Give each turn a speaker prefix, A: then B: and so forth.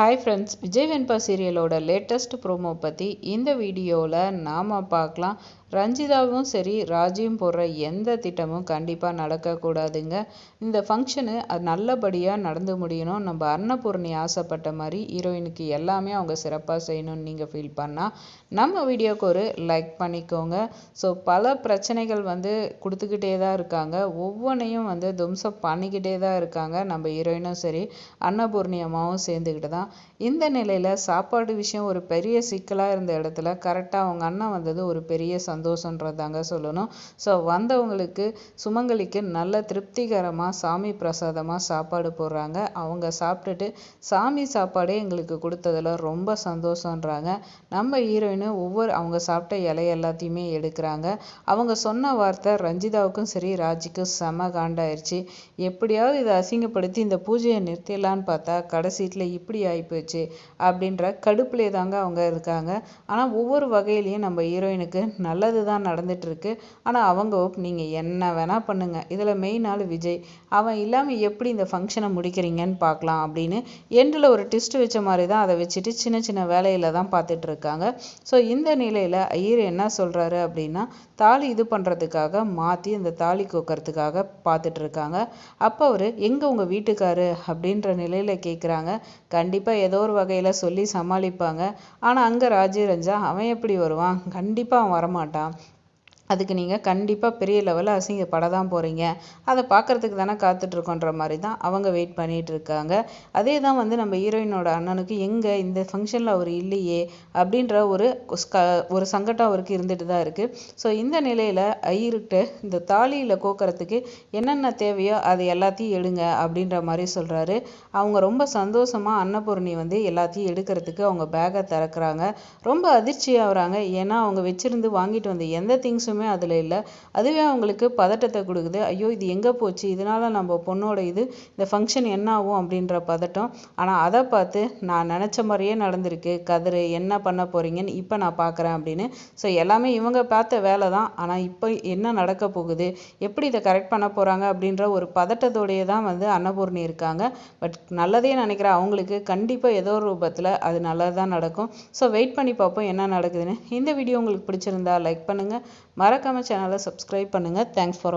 A: Hi friends Vijay Venba சீரியலோட latest promo பற்றி இந்த வீடியோவில் நாம் பார்க்கலாம். ரஞ்சிதாவும் சரி ராஜியும் போடுற எந்த திட்டமும் கண்டிப்பாக நடக்கக்கூடாதுங்க. இந்த ஃபங்க்ஷனு அது நல்லபடியாக நடந்து முடியணும். நம்ம அன்னபூர்ணி ஆசைப்பட்ட மாதிரி ஹீரோயினுக்கு எல்லாமே அவங்க சிறப்பாக செய்யணும்னு நீங்கள் ஃபீல் பண்ணால் நம்ம வீடியோக்கு ஒரு லைக் பண்ணிக்கோங்க. ஸோ பல பிரச்சனைகள் வந்து கொடுத்துக்கிட்டே தான் இருக்காங்க. ஒவ்வொன்றையும் வந்து தும்சம் பண்ணிக்கிட்டே தான் இருக்காங்க. நம்ம ஹீரோயினும் சரி அன்னபூர்ணி அம்மாவும் சேர்ந்துக்கிட்டு தான் இந்த நிலையில் சாப்பாடு விஷயம் ஒரு பெரிய சிக்கலாக இருந்த இடத்துல கரெக்டாக அவங்க அண்ணன் வந்தது ஒரு பெரிய சந்தோஷன்றதாங்க சொல்லணும். ஸோ வந்தவங்களுக்கு சுமங்கலிக்கு நல்ல திருப்திகரமாக சாமி பிரசாதமாக சாப்பாடு போடுறாங்க. அவங்க சாப்பிட்டுட்டு சாமி சாப்பாடே எங்களுக்கு கொடுத்ததில் ரொம்ப சந்தோஷன்றாங்க நம்ம ஹீரோயின் ஒவ்வொரு அவங்க சாப்பிட்ட இலை எல்லாத்தையுமே எடுக்கிறாங்க. அவங்க சொன்ன வார்த்தை ரஞ்சிதாவுக்கும் சரி ராஜிக்கும் செம காண்டாயிருச்சு. எப்படியாவது இதை அசிங்கப்படுத்தி இந்த பூஜையை நிறுத்திடலான்னு பார்த்தா கடைசீட்டில் இப்படி ஆகிப்போச்சு அப்படின்ற கடுப்புலே தாங்க அவங்க இருக்காங்க. ஆனால் ஒவ்வொரு வகையிலையும் நம்ம ஹீரோயினுக்கு நல்லது தான் நடந்துகிட்ருக்கு ஆனால் அவங்க நீங்கள் என்ன வேணால் பண்ணுங்கள் இதில் மெயின் ஆள் விஜய். அவன் இல்லாமல் எப்படி இந்த ஃபங்க்ஷனை முடிக்கிறீங்கன்னு பார்க்கலாம் அப்படின்னு எண்டில் ஒரு டிஸ்ட் வச்ச மாதிரி தான் அதை வச்சுட்டு சின்ன சின்ன வேலையில் தான் பார்த்துட்டு இருக்காங்க ஸோ இந்த நிலையில் ஐயர் என்ன சொல்கிறாரு அப்படின்னா தாலி இது பண்ணுறதுக்காக மாற்றி அந்த தாலி கோக்கிறதுக்காக பார்த்துட்டு இருக்காங்க அப்போ அவர் எங்கே உங்கள் வீட்டுக்காரு? அப்படின்ற நிலையில் கேட்குறாங்க கண்டிப்பாக ஏதோ ஒரு வகையில் சொல்லி சமாளிப்பாங்க. ஆனால் அங்கே ராஜீரஞ்சா அவன் எப்படி வருவான்? கண்டிப்பாக அவன் வரமாட்டான். அதுக்கு நீங்கள் கண்டிப்பாக பெரிய லெவலில் அசிங்கப்பட தான் போகிறீங்க அதை பார்க்குறதுக்கு தானே காத்துட்ருக்கோன்ற மாதிரி தான் அவங்க வெயிட் பண்ணிகிட்டு இருக்காங்க அதே தான் வந்து நம்ம ஹீரோயினோட அண்ணனுக்கு எங்கே இந்த ஃபங்க்ஷனில் அவர் இல்லையே அப்படின்ற ஒரு ஒரு சங்கடம் அவருக்கு இருந்துட்டு தான் இருக்குது ஸோ இந்த நிலையில் ஐயர்கிட்ட இந்த தாலியில் கோக்கிறதுக்கு என்னென்ன தேவையோ அதை எல்லாத்தையும் எடுங்க அப்படின்ற மாதிரி சொல்கிறாரு அவங்க ரொம்ப சந்தோஷமாக அன்னபூர்ணி வந்து எல்லாத்தையும் எடுக்கிறதுக்கு அவங்க பேக்கை திறக்கிறாங்க. ரொம்ப அதிர்ச்சி ஆகுறாங்க ஏன்னா அவங்க வச்சுருந்து வாங்கிட்டு வந்த எந்த திங்ஸுமே அதில் இல்லை. அதுவே அவங்களுக்கு பதட்டத்தை கொடுக்குது. ஐயோ இது எங்கே போச்சு? இதனால் நம்ம பொண்ணோட இது இந்த ஃபங்க்ஷன் என்ன ஆகும் அப்படின்ற பதட்டம். ஆனால் அதை பார்த்து நான் நினச்ச மாதிரியே நடந்திருக்கு. கதிர் என்ன பண்ண போகிறீங்கன்னு இப்போ நான் பார்க்குறேன் அப்படின்னு. ஸோ எல்லாமே இவங்க பார்த்த வேலை தான். ஆனால் இப்போ என்ன நடக்க போகுது? எப்படி இதை கரெக்ட் பண்ண போகிறாங்க அப்படின்ற ஒரு பதட்டத்தோடையே தான் வந்து அன்னபூர்ணி இருக்காங்க. பட் நல்லதே நினைக்கிற அவங்களுக்கு கண்டிப்பாக ஏதோ ஒரு ரூபத்தில் அது நல்லது தான் நடக்கும். ஸோ வெயிட் பண்ணி பார்ப்போம் என்ன நடக்குதுன்னு. இந்த வீடியோ உங்களுக்கு பிடிச்சிருந்தா லைக் பண்ணுங்கள் மறக்காமல் சேனலை சப்ஸ்கிரைப் பண்ணுங்கள் தேங்க்ஸ் ஃபார்